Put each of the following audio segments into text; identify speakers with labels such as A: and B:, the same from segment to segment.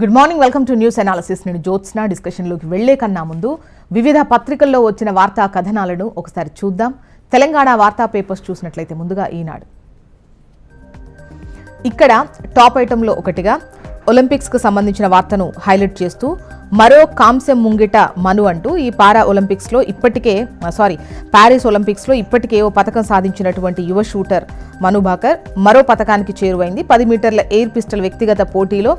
A: Good morning welcome to news analysis నేను జ్యోత్స్న డిస్కషన్లోకి వెళ్ళే కన్నా ముందు వివిధ పత్రికల్లో వచ్చిన వార్తా కథనాలను ఒకసారి చూద్దాం. తెలంగాణ వార్తా పేపర్స్ చూసినట్లయితే ముందుగా ఈనాడు. ఇక్కడ టాప్ ఐటంలో ఒకటిగా ఒలింపిక్స్కు సంబంధించిన వార్తను హైలైట్ చేస్తూ మరో కాంస్యం ముంగిట మను అంటూ ఈ పారా ఒలింపిక్స్లో ఇప్పటికే సారీ ప్యారిస్ ఒలింపిక్స్లో ఇప్పటికే ఓ పథకం సాధించినటువంటి యువ షూటర్ మను భాకర్ మరో పథకానికి చేరువైంది. పది మీటర్ల ఎయిర్ పిస్టల్ వ్యక్తిగత పోటీలో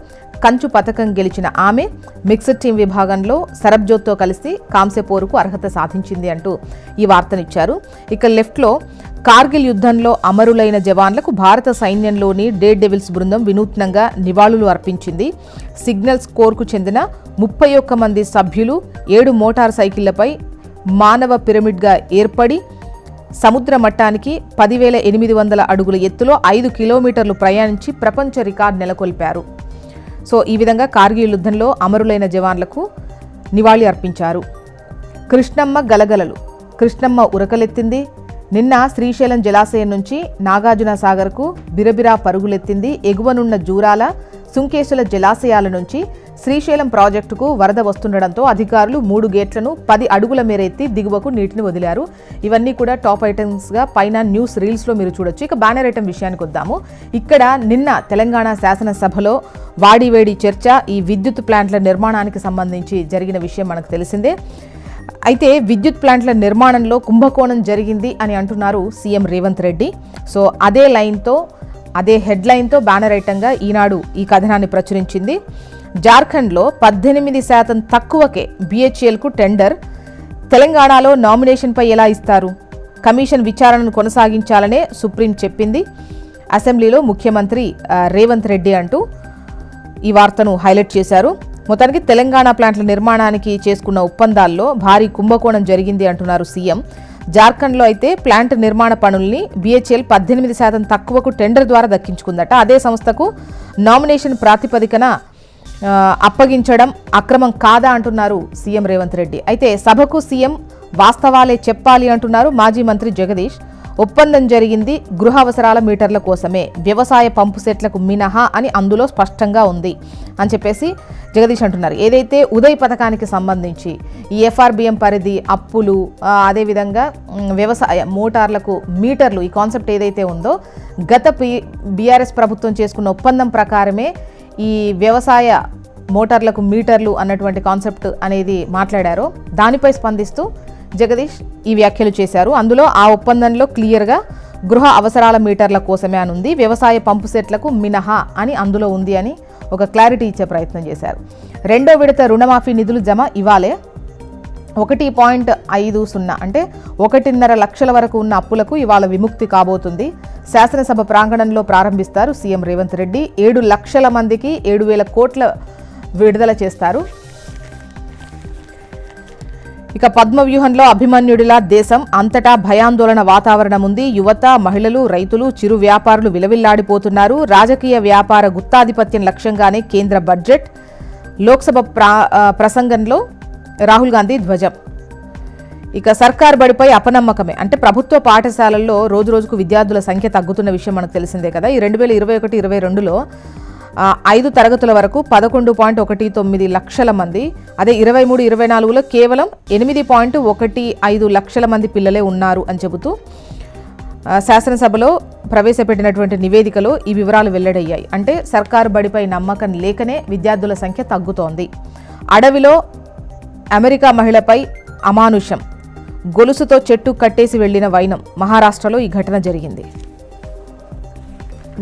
A: కంచు పథకం గెలిచిన ఆమె మిక్స్డ్ టీం విభాగంలో సరబ్జోత్తో కలిసి కాంస్య పోరుకు అర్హత సాధించింది అంటూ ఈ వార్తనిచ్చారు. ఇక లెఫ్ట్లో కార్గిల్ యుద్ధంలో అమరులైన జవాన్లకు భారత సైన్యంలోని డే డెవిల్స్ బృందం వినూత్నంగా నివాళులు అర్పించింది. సిగ్నల్స్ కోర్కు చెందిన ముప్పై ఒక్క మంది సభ్యులు ఏడు మోటార్ సైకిళ్ళపై మానవ పిరమిడ్గా ఏర్పడి సముద్ర మట్టానికి పదివేల ఎనిమిది వందల అడుగుల ఎత్తులో ఐదు కిలోమీటర్లు ప్రయాణించి ప్రపంచ రికార్డు నెలకొల్పారు. సో ఈ విధంగా కార్గిల్ యుద్ధంలో అమరులైన జవాన్లకు నివాళి అర్పించారు కృష్ణమ్మ గలగలలు. కృష్ణమ్మ ఉరకలెత్తింది. నిన్న శ్రీశైలం జలాశయం నుంచి నాగార్జున సాగర్కు బిరబిరా పరుగులెత్తింది ఎగువనున్న జూరాల సుంకేశ్వల జలాశయాల నుంచి శ్రీశైలం ప్రాజెక్టుకు వరద వస్తుండడంతో అధికారులు మూడు గేట్లను పది అడుగుల మేర ఎత్తి దిగువకు నీటిని వదిలారు. ఇవన్నీ కూడా టాప్ ఐటమ్స్గా పైన న్యూస్ రీల్స్లో మీరు చూడొచ్చు. ఇక బ్యానర్ ఐటమ్ విషయానికి వద్దాము. ఇక్కడ నిన్న తెలంగాణ శాసనసభలో వాడివేడి చర్చ ఈ విద్యుత్ ప్లాంట్ల నిర్మాణానికి సంబంధించి జరిగిన విషయం మనకు తెలిసిందే. అయితే విద్యుత్ ప్లాంట్ల నిర్మాణంలో కుంభకోణం జరిగింది అని అంటున్నారు సీఎం రేవంత్ రెడ్డి. సో అదే లైన్తో అదే హెడ్లైన్తో బ్యానర్ ఐటంగా ఈనాడు ఈ కథనాన్ని ప్రచురించింది. జార్ఖండ్లో పద్దెనిమిది శాతం తక్కువకే బీహెచ్ఎల్కు టెండర్. తెలంగాణలో నామినేషన్పై ఎలా ఇస్తారు? కమిషన్ విచారణను కొనసాగించాలనే సుప్రీం చెప్పింది. అసెంబ్లీలో ముఖ్యమంత్రి రేవంత్ రెడ్డి అంటూ ఈ వార్తను హైలైట్ చేశారు. మొత్తానికి తెలంగాణ ప్లాంట్ల నిర్మాణానికి చేసుకున్న ఒప్పందాల్లో భారీ కుంభకోణం జరిగింది అంటున్నారు సీఎం. జార్ఖండ్లో అయితే ప్లాంట్ నిర్మాణ పనుల్ని బీహెచ్ఎల్ పద్దెనిమిది శాతం తక్కువకు టెండర్ ద్వారా దక్కించుకుందట. అదే సంస్థకు నామినేషన్ ప్రాతిపదికన అప్పగించడం అక్రమం కాదా అంటున్నారు సీఎం రేవంత్ రెడ్డి. అయితే సభకు సీఎం వాస్తవాలే చెప్పాలి అంటున్నారు మాజీ మంత్రి జగదీష్. ఒప్పందం జరిగింది గృహ అవసరాల మీటర్ల కోసమే. వ్యవసాయ పంపు సెట్లకు మినహా అని అందులో స్పష్టంగా ఉంది అని చెప్పేసి జగదీష్ అంటున్నారు. ఏదైతే ఉదయ్ పథకానికి సంబంధించి ఈ ఎఫ్ఆర్బిఎం పరిధి అప్పులు అదేవిధంగా వ్యవసాయ మోటార్లకు మీటర్లు ఈ కాన్సెప్ట్ ఏదైతే ఉందో గత పి బీఆర్ఎస్ ప్రభుత్వం చేసుకున్న ఒప్పందం ప్రకారమే ఈ వ్యవసాయ మోటార్లకు మీటర్లు అన్నటువంటి కాన్సెప్ట్ అనేది మాట్లాడారో. దానిపై స్పందిస్తూ జగదీష్ ఈ వ్యాఖ్యలు చేశారు. అందులో ఆ ఒప్పందంలో క్లియర్గా గృహ అవసరాల మీటర్ల కోసమే అని ఉంది వ్యవసాయ పంపు సెట్లకు మినహా అని అందులో ఉంది అని ఒక క్లారిటీ ఇచ్చే ప్రయత్నం చేశారు. రెండో విడత రుణమాఫీ నిధులు జమ ఇవ్వాలే. ఒకటి పాయింట్ ఐదు సున్నా అంటే ఒకటిన్నర లక్షల వరకు ఉన్న అప్పులకు ఇవాళ విముక్తి కాబోతుంది. శాసనసభ ప్రాంగణంలో ప్రారంభిస్తారు సీఎం రేవంత్ రెడ్డి. ఏడు లక్షల మందికి ఏడు వేల కోట్ల విడుదల చేస్తారు. ఇక పద్మవ్యూహంలో అభిమన్యుడిలా దేశం అంతటా భయాందోళన వాతావరణం ఉంది. యువత మహిళలు రైతులు చిరు వ్యాపారులు విలవిల్లాడిపోతున్నారు. రాజకీయ వ్యాపార గుత్తాధిపత్యం లక్ష్యంగానే కేంద్ర బడ్జెట్. లోక్సభ ప్రా ప్రసంగంలో రాహుల్ గాంధీ ధ్వజం. ఇక సర్కార్ బడిపై అపనమ్మకమే. అంటే ప్రభుత్వ పాఠశాలల్లో రోజు రోజుకు విద్యార్థుల సంఖ్య తగ్గుతున్న విషయం మనకు తెలిసిందే కదా. ఈ రెండు వేల ఇరవై ఒకటి ఇరవై రెండులో ఐదు తరగతుల వరకు పదకొండు పాయింట్ ఒకటి తొమ్మిది లక్షల మంది అదే ఇరవై మూడు ఇరవై నాలుగులో కేవలం ఎనిమిది పాయింట్ ఒకటి ఐదు లక్షల మంది పిల్లలే ఉన్నారు అని చెబుతూ శాసనసభలో ప్రవేశపెట్టినటువంటి నివేదికలో ఈ వివరాలు వెల్లడయ్యాయి. అంటే సర్కారు బడిపై నమ్మకం లేకనే విద్యార్థుల సంఖ్య తగ్గుతోంది. అడవిలో అమెరికా మహిళపై అమానుషం గొలుసుతో చెట్టు కట్టేసి వెళ్ళిన వైనం మహారాష్ట్రలో ఈ ఘటన జరిగింది.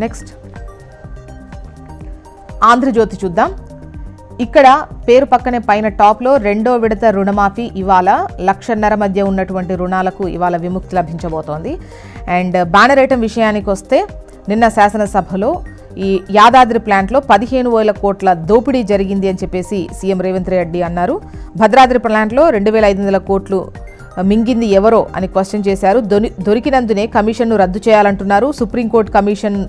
A: నెక్స్ట్. ఆంధ్రజ్యోతి చూద్దాం. ఇక్కడ పేరు పక్కనే పైన టాప్లో రెండో విడత రుణమాఫీ ఇవాళ లక్షన్నర మధ్య ఉన్నటువంటి రుణాలకు ఇవాళ విముక్తి లభించబోతోంది. అండ్ బ్యానరేటం విషయానికి వస్తే నిన్న శాసనసభలో ఈ యాదాద్రి ప్లాంట్లో పదిహేను వేల కోట్ల దోపిడీ జరిగింది అని చెప్పేసి సీఎం రేవంత్ రెడ్డి అన్నారు. భద్రాద్రి ప్లాంట్లో రెండు వేల ఐదు వందల కోట్లు మింగింది ఎవరో అని క్వశ్చన్ చేశారు. దొరికినందునే కమిషన్ను రద్దు చేయాలంటున్నారు. సుప్రీంకోర్టు కమిషన్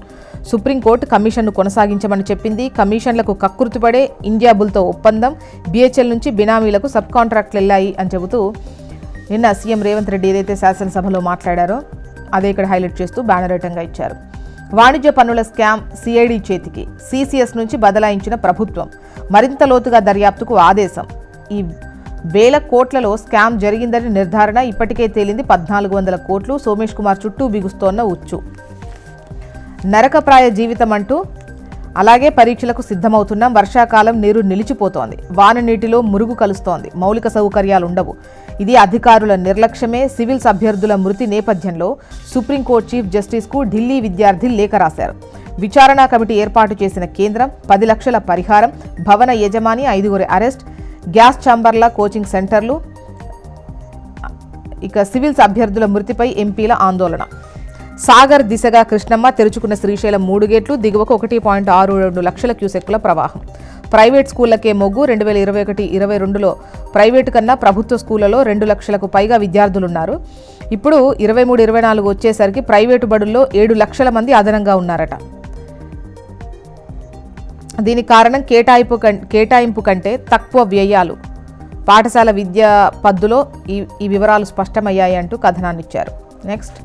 A: సుప్రీంకోర్టు కమిషన్ను కొనసాగించమని చెప్పింది. కమిషన్లకు కక్కుర్తిపడే ఇండియాబుల్తో ఒప్పందం బిహెచ్ఎల్ నుంచి బినామీలకు సబ్ కాంట్రాక్ట్లు వెళ్ళాయి అని చెబుతూ నిన్న సీఎం రేవంత్ రెడ్డి ఏదైతే శాసనసభలో మాట్లాడారో అదే ఇక్కడ హైలైట్ చేస్తూ బ్యానర్ ఐటంగా ఇచ్చారు. వాణిజ్య పన్నుల స్కామ్ సిఐడి చేతికి సిసిఎస్ నుంచి బదలాయించిన ప్రభుత్వం. మరింత లోతుగా దర్యాప్తుకు ఆదేశం. ఈ వేల కోట్లలో స్కామ్ జరిగిందని నిర్ధారణ ఇప్పటికే తేలింది. పద్నాలుగు వందల కోట్లు సోమేష్ కుమార్ చుట్టూ బిగుస్తోన్న ఉచ్చు. నరకప్రాయ జీవితం అంటూ అలాగే పరీక్షలకు సిద్ధమవుతున్నాం. వర్షాకాలం నీరు నిలిచిపోతోంది. వాన నీటిలో మురుగు కలుస్తోంది. మౌలిక సౌకర్యాలు ఉండవు. ఇది అధికారుల నిర్లక్ష్యమే. సివిల్స్ అభ్యర్థుల మృతి నేపథ్యంలో సుప్రీంకోర్టు చీఫ్ జస్టిస్కు ఢిల్లీ విద్యార్థి లేఖ రాశారు. విచారణా కమిటీ ఏర్పాటు చేసిన కేంద్రం పది లక్షల పరిహారం భవన యజమాని ఐదుగురి అరెస్ట్ గ్యాస్ ఛాంబర్ల కోచింగ్ సెంటర్లు ఇక సివిల్స్ అభ్యర్థుల మృతిపై ఎంపీల ఆందోళన. సాగర్ దిశగా కృష్ణమ్మ తెరుచుకున్న శ్రీశైలం మూడు గేట్లు దిగువకు ఒకటి పాయింట్ ఆరు రెండు లక్షల క్యూసెక్కుల ప్రవాహం. ప్రైవేట్ స్కూళ్ళకే మొగ్గు రెండు వేల ఇరవై ఒకటి ఇరవై రెండులో ప్రైవేటు కన్నా ప్రభుత్వ స్కూళ్ళలో రెండు లక్షలకు పైగా విద్యార్థులున్నారు. ఇప్పుడు ఇరవై మూడు ఇరవై నాలుగు వచ్చేసరికి ప్రైవేటు బడుల్లో ఏడు లక్షల మంది అదనంగా ఉన్నారట. దీనికి కారణం కేటాయింపు కం- కేటాయింపు కంటే తక్కువ వ్యయాలు. పాఠశాల విద్యా పద్దులో ఈ ఈ వివరాలు స్పష్టమయ్యాయి అంటూ కథనాన్నిచ్చారు. నెక్స్ట్.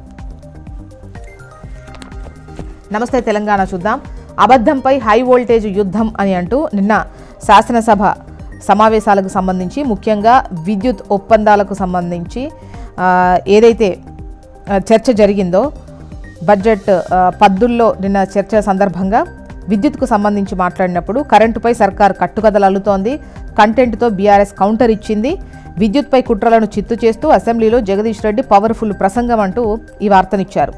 A: నమస్తే తెలంగాణ చూద్దాం. అబద్ధంపై హై వోల్టేజ్ యుద్ధం అని అంటూ నిన్న శాసనసభ సమావేశాలకు సంబంధించి ముఖ్యంగా విద్యుత్ ఒప్పందాలకు సంబంధించి ఏదైతే చర్చ జరిగిందో బడ్జెట్ పద్దుల్లో నిన్న చర్చ సందర్భంగా విద్యుత్కు సంబంధించి మాట్లాడినప్పుడు కరెంటుపై సర్కార్ కట్టుకథలు అల్లుతోంది కంటెంట్తో బీఆర్ఎస్ కౌంటర్ ఇచ్చింది విద్యుత్పై కుట్రలను చిత్తు చేస్తూ అసెంబ్లీలో జగదీష్ రెడ్డి పవర్ఫుల్ ప్రసంగం అంటూ ఈ వార్తనిచ్చారు.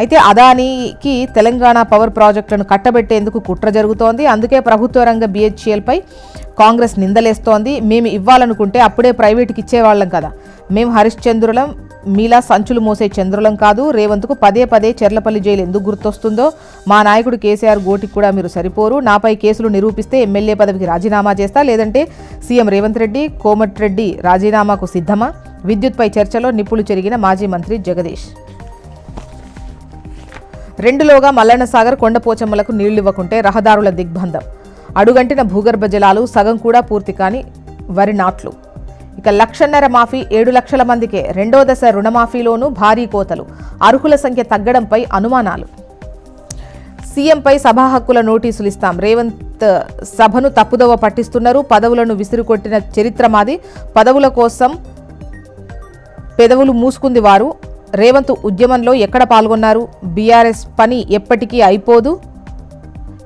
A: అయితే అదానికి తెలంగాణ పవర్ ప్రాజెక్టులను కట్టబెట్టేందుకు కుట్ర జరుగుతోంది. అందుకే ప్రభుత్వ రంగ బీహెచ్ఎల్పై కాంగ్రెస్ నిందలేస్తోంది. మేము ఇవ్వాలనుకుంటే అప్పుడే ప్రైవేట్కి ఇచ్చేవాళ్ళం కదా. మేము హరిశ్చంద్రులం మీలా సంచులు మోసే చంద్రులం కాదు. రేవంత్కు పదే పదే చెర్లపల్లి జైలు ఎందుకు గుర్తొస్తుందో మా నాయకుడు కేసీఆర్ గోటికి కూడా మీరు సరిపోరు. నాపై కేసులు నిరూపిస్తే ఎమ్మెల్యే పదవికి రాజీనామా చేస్తా లేదంటే సీఎం రేవంత్ రెడ్డి కోమటిరెడ్డి రాజీనామాకు సిద్ధమా? విద్యుత్పై చర్చలో నిప్పులు చెరిగిన మాజీ మంత్రి జగదీష్. రెండులోగా మల్లన్న సాగర్ కొండపోచమ్మలకు నీళ్ళివ్వకుంటే రహదారుల దిగ్బంధం. అడుగంటిన భూగర్భ జలాలు సగం కూడా పూర్తి కాని వరి నాట్లు. ఇక లక్షన్నర మాఫీ ఏడు లక్షల మందికే రెండో దశ రుణమాఫీలోనూ భారీ కోతలు. అర్హుల సంఖ్య తగ్గడంపై అనుమానాలు. సీఎంపై సభా హక్కుల నోటీసులు ఇస్తాం. రేవంత్ సభను తప్పుదవ పట్టిస్తున్నారు. పదవులను విసిరుకొట్టిన చరిత్ర మాది. పదవుల కోసం పెదవులు మూసుకుంది వారు. రేవంత్ ఉద్యమంలో ఎక్కడ పాల్గొన్నారు? బీఆర్ఎస్ పని ఎప్పటికీ అయిపోదు?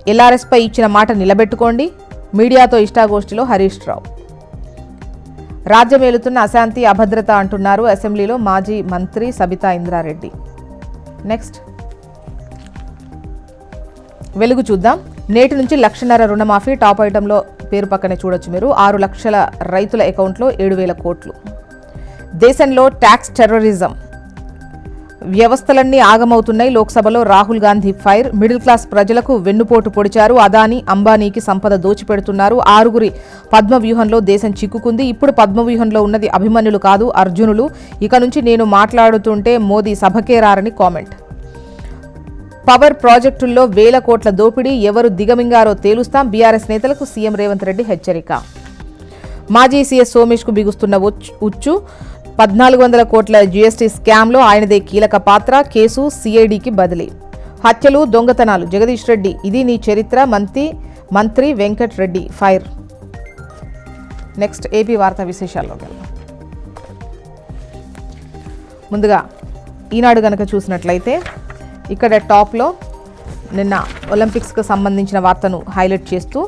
A: ఎల్ఆర్ఎస్పై ఇచ్చిన మాట నిలబెట్టుకోండి. మీడియాతో ఇష్టాగోష్ఠిలో హరీష్ రావు. రాజ్యమేలుతున్న అశాంతి అభద్రత అంటున్నారు అసెంబ్లీలో మాజీ మంత్రి సబితా ఇంద్రారెడ్డి. నెక్స్ట్. వెలుగు చూద్దాం. నేటి నుంచి లక్షన్నర రుణమాఫీ టాప్ ఐటంలో పేరు పక్కనే చూడొచ్చు మీరు. ఆరు లక్షల రైతుల అకౌంట్లో ఏడు వేల కోట్లు. దేశంలో ట్యాక్స్ టెర్రరిజం. వ్యవస్థలన్నీ ఆగమవుతున్నాయి. లోక్సభలో Rahul Gandhi fire middle class ప్రజలకు వెన్నుపోటు పొడిచారు. అదానీ అంబానీకి సంపద దోచిపెడుతున్నారు. ఆరుగురి పద్మ వ్యూహంలో దేశం చిక్కుకుంది. ఇప్పుడు పద్మ వ్యూహంలో ఉన్నది అభిమన్యులు కాదు అర్జునులు. ఇక నుంచి నేను మాట్లాడుతుంటే మోదీ సభకే రారని కామెంట్. పవర్ ప్రాజెక్టుల్లో వేల కోట్ల దోపిడీ ఎవరు దిగమింగారో తేలుస్తాం. బీఆర్ఎస్ నేతలకు సీఎం రేవంత్ రెడ్డి హెచ్చరిక. మాజీ సీఎస్ సోమేష్కు బిగుస్తున్న ఉచ్- ఉచ్చు. పద్నాలుగు వందల కోట్ల జీఎస్టీ స్కామ్లో ఆయనదే కీలక పాత్ర కేసు సిఐడికి బదిలీ. హత్యలు దొంగతనాలు. జగదీష్ రెడ్డి ఇది నీ చరిత్ర మంత్రి మంత్రి Venkat Reddy fire. Next AP వార్తా విశేషాల్లోకి వెళ్దాం. ముందుగా ఈనాడు కనుక చూసినట్లయితే ఇక్కడ టాప్లో నిన్న ఒలింపిక్స్కి సంబంధించిన వార్తను హైలైట్ చేస్తూ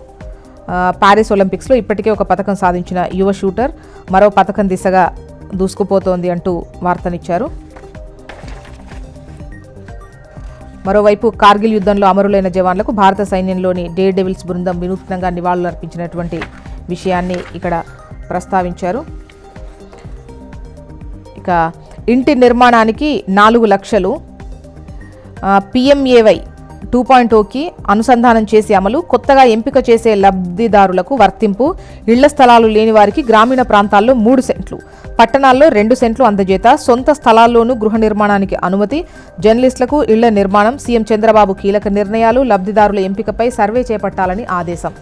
A: పారిస్ ఒలింపిక్స్లో ఇప్పటికే ఒక పథకం సాధించిన యువ షూటర్ మరో పథకం దిశగా దూసుకుపోతోంది అంటూ వార్తనిచ్చారు. మరోవైపు కార్గిల్ యుద్ధంలో అమరులైన జవాన్లకు భారత సైన్యంలోని డే డెవిల్స్ బృందం వినూత్నంగా నివాళులర్పించినటువంటి విషయాన్ని ఇక్కడ ప్రస్తావించారు. ఇక ఇంటి నిర్మాణానికి నాలుగు లక్షలు పిఎంఏవై టూ పాయింట్ ఓకి అనుసంధానం చేసే అమలు కొత్తగా ఎంపిక చేసే లబ్ధిదారులకు వర్తింపు ఇళ్ళ స్థలాలు లేని వారికి గ్రామీణ ప్రాంతాల్లో మూడు సెంట్లు పట్టణాల్లో రెండు సెంట్లు అందజేత సొంత స్థలాల్లోనూ గృహ నిర్మాణానికి అనుమతి. జర్నలిస్టులకు ఇళ్ళ నిర్మాణం సీఎం చంద్రబాబు కీలక నిర్ణయాలు లబ్ధిదారుల ఎంపికపై సర్వే చేపట్టాలని ఆదేశం.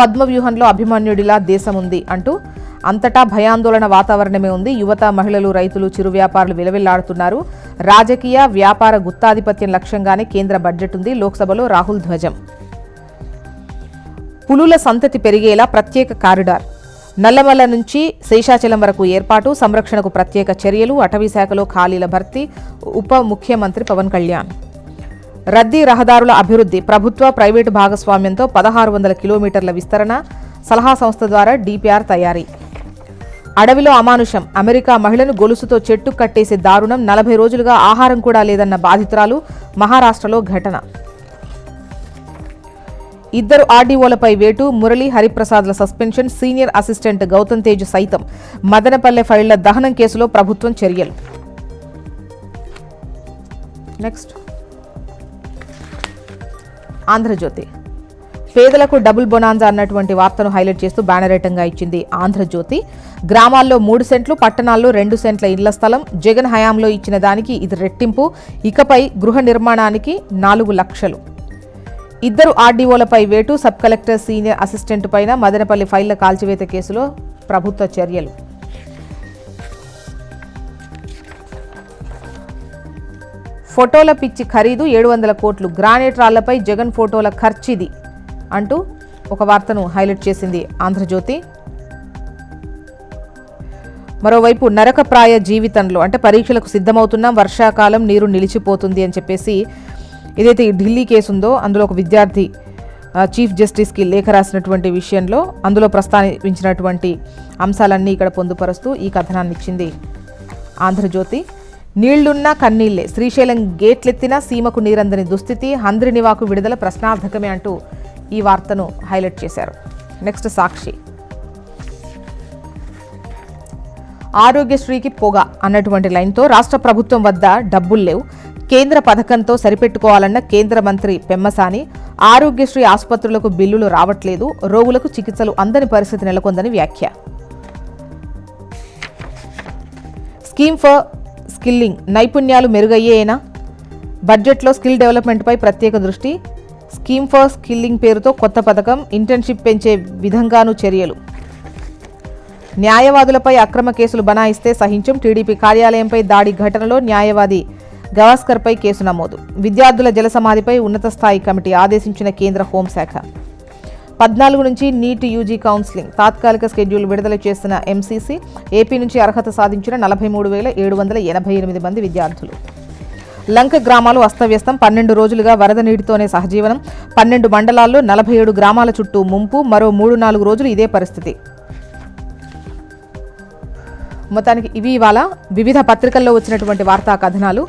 A: పద్మవ్యూహంలో అభిమన్యుడిలా దేశం ఉంది అంటూ అంతటా భయాందోళన వాతావరణమే ఉంది. యువత మహిళలు రైతులు చిరు వ్యాపారులు విలవిల్లాడుతున్నారు. రాజకీయ వ్యాపార గుత్తాధిపత్యం లక్ష్యంగానే కేంద్ర బడ్జెట్ ఉంది. లోక్సభలో రాహుల్ ధ్వజం. పులుల సంతతి పెరిగేలా ప్రత్యేక కారిడార్. నల్లమల్ల నుంచి శేషాచలం వరకు ఏర్పాటు సంరక్షణకు ప్రత్యేక చర్యలు అటవీశాఖలో ఖాళీల భర్తీ ఉప ముఖ్యమంత్రి పవన్ కళ్యాణ్. రద్దీ రహదారుల అభివృద్ధి ప్రభుత్వ ప్రైవేటు భాగస్వామ్యంతో పదహారు వందల కిలోమీటర్ల విస్తరణ సలహా సంస్థ ద్వారా డిపిఆర్ తయారీ. అడవిలో అమానుషం అమెరికా మహిళను గొలుసుతో చెట్టు కట్టేసే దారుణం నలభై రోజులుగా ఆహారం కూడా లేదన్న బాధితురాలు మహారాష్ట్రలో ఘటన. ఇద్దరు ఆర్డీఓలపై వేటు Murali హరిప్రసాద్ల suspension senior assistant Gautam Tej సైతం. మదనపల్లె ఫైళ్ళ దహనం కేసులో ప్రభుత్వం చర్యలు. నెక్స్ట్ ఆంధ్రజ్యోతి. పేదలకు డబుల్ బొనాంజా అన్నటువంటి వార్తను హైలైట్ చేస్తూ బ్యానరేటంగా ఇచ్చింది ఆంధ్రజ్యోతి. గ్రామాల్లో మూడు సెంట్లు పట్టణాల్లో రెండు సెంట్ల ఇళ్ళ స్థలం. జగన్ హయాంలో ఇచ్చిన దానికి ఇది రెట్టింపు. ఇకపై గృహ నిర్మాణానికి నాలుగు లక్షలు. ఇద్దరు ఆర్డీఓలపై వేటు సబ్ కలెక్టర్ సీనియర్ అసిస్టెంట్ పైన మదనపల్లి ఫైళ్ళ కాల్చివేత కేసులో ప్రభుత్వ చర్యలు. ఫోటోల పిచ్చి ఖరీదు ఏడు వందల కోట్లు గ్రానైట్ రాళ్ళపై జగన్ ఫోటోల ఖర్చిది అంటూ ఒక వార్తను హైలైట్ చేసింది ఆంధ్రజ్యోతి. మరోవైపు నరకప్రాయ జీవితంలో అంటే పరీక్షలకు సిద్ధమవుతున్నాం వర్షాకాలం నీరు నిలిచిపోతుంది అని చెప్పేసి ఏదైతే ఈ ఢిల్లీ కేసు ఉందో అందులో ఒక విద్యార్థి చీఫ్ జస్టిస్కి లేఖ రాసినటువంటి విషయంలో అందులో ప్రస్తావించినటువంటి అంశాలన్నీ ఇక్కడ పొందుపరుస్తూ ఈ కథనాన్ని ఇచ్చింది ఆంధ్రజ్యోతి. నీళ్ళున్నా కన్నీళ్ళే శ్రీశైలం గేట్లెత్తినా సీమకు నీరందని దుస్థితి హంద్రినివాకు విడుదల ప్రశ్నార్థకమే అంటూ ఈ వార్తను హైలైట్ చేశారు. నెక్స్ట్ సాక్షి. ఆరోగ్యశ్రీకి పొగ అన్నటువంటి లైన్తో రాష్ట్ర ప్రభుత్వం వద్ద డబ్బులు లేవు. కేంద్ర పథకంతో సరిపెట్టుకోవాలన్న కేంద్ర మంత్రి పెమ్మసాని ఆరోగ్యశ్రీ ఆసుపత్రులకు బిల్లులు రావట్లేదు రోగులకు చికిత్సలు అందని పరిస్థితి నెలకొందని వ్యాఖ్య. స్కీమ్ ఫర్ స్కిల్లింగ్ నైపుణ్యాలు మెరుగయ్యేనా? బడ్జెట్లో స్కిల్ డెవలప్మెంట్పై ప్రత్యేక దృష్టి. స్కీమ్ ఫర్ స్కిల్లింగ్ పేరుతో కొత్త పథకం ఇంటర్న్షిప్ పెంచే విధంగాను చర్యలు. న్యాయవాదులపై అక్రమ కేసులు బనాయిస్తే సహించం. టీడీపీ కార్యాలయంపై దాడి ఘటనలో న్యాయవాది గవాస్కర్పై కేసు నమోదు. విద్యార్థుల జలసమాధిపై ఉన్నత స్థాయి కమిటీ ఆదేశించిన కేంద్ర హోంశాఖ. పద్నాలుగు నుంచి నీట్ యూజీ కౌన్సిలింగ్ తాత్కాలిక షెడ్యూల్ విడుదల చేసిన ఎంసీసీ ఏపీ నుంచి అర్హత సాధించిన నలభై మూడు వేల ఏడు వందల ఎనభై ఎనిమిది మంది విద్యార్థులు. లంక గ్రామాలు అస్తవ్యస్తం పన్నెండు రోజులుగా వరద నీటితోనే సహజీవనం పన్నెండు మండలాల్లో నలభై ఏడు గ్రామాల చుట్టూ ముంపు మరో మూడు నాలుగు రోజులు ఇదే పరిస్థితి. మొత్తానికి ఇవి ఇవాళ వివిధ పత్రికల్లో వచ్చినటువంటి వార్తా కథనాలు.